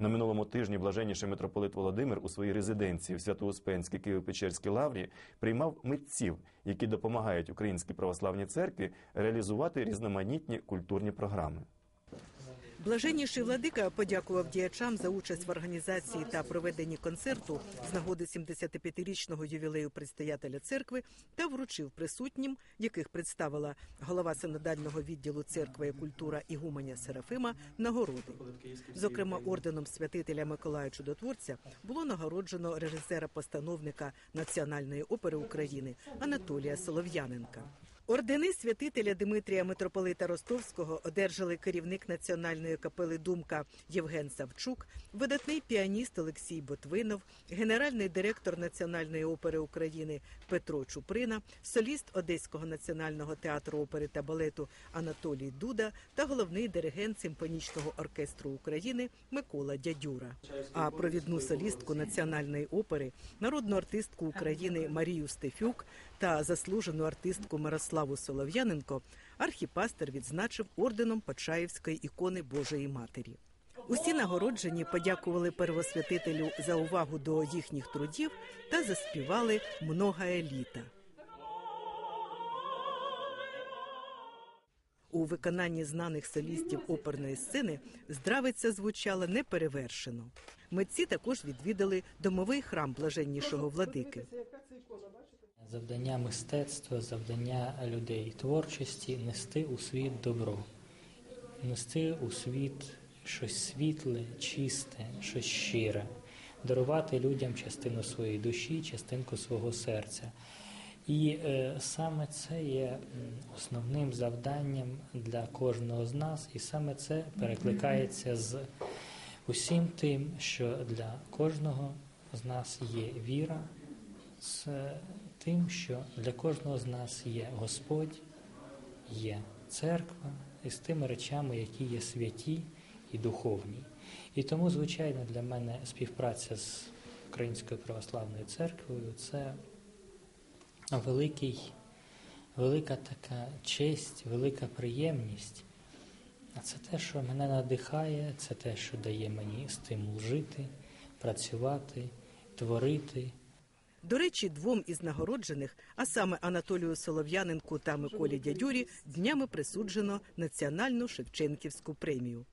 На минулому тижні блаженніший митрополит Володимир у своїй резиденції в Свято-Успенській Києво-Печерській лаврі приймав митців, які допомагають Українській православній церкві реалізувати різноманітні культурні програми. Блаженніший владика подякував діячам за участь в організації та проведенні концерту з нагоди 75-річного ювілею предстоятеля церкви та вручив присутнім, яких представила голова синодального відділу церкви і культура Ігуменя Серафима, нагороди. Зокрема, орденом святителя Миколая Чудотворця було нагороджено режисера-постановника Національної опери України Анатолія Солов'яненка. Ордени святителя Димитрія митрополита Ростовського одержали керівник національної капели Думка Євген Савчук, видатний піаніст Олексій Ботвинов, генеральний директор Національної опери України Петро Чуприна, соліст Одеського національного театру опери та балету Анатолій Дуда та головний диригент симфонічного оркестру України Микола Дядюра. А провідну солістку національної опери, народну артистку України Марію Стефюк та заслужену артистку Мирославу Солов'яненко архіпастер відзначив орденом Почаївської ікони Божої Матері. Усі нагороджені подякували первосвятителю за увагу до їхніх трудів та заспівали «Много еліта. У виконанні знаних солістів оперної сцени здравиця звучала неперевершено. Митці також відвідали домовий храм блаженнішого владики. Завдання мистецтва, завдання людей творчості нести у світ добро, нести у світ щось світле, чисте, щось щире, дарувати людям частину своєї душі, частинку свого серця. І е, саме це є основним завданням для кожного з нас, і саме це перекликається з усім тим, що для кожного з нас є віра, з тим, що для кожного з нас є Господь, є церква, і з тими речами, які є святі і духовні. І тому, звичайно, для мене співпраця з Українською православною церквою це великий, велика така честь, велика приємність. А це те, що мене надихає, це те, що дає мені стимул жити, працювати, творити. До речі, двом із нагороджених, а саме Анатолію Солов'яненку та Миколі Дядюрі, днями присуджено національну Шевченківську премію.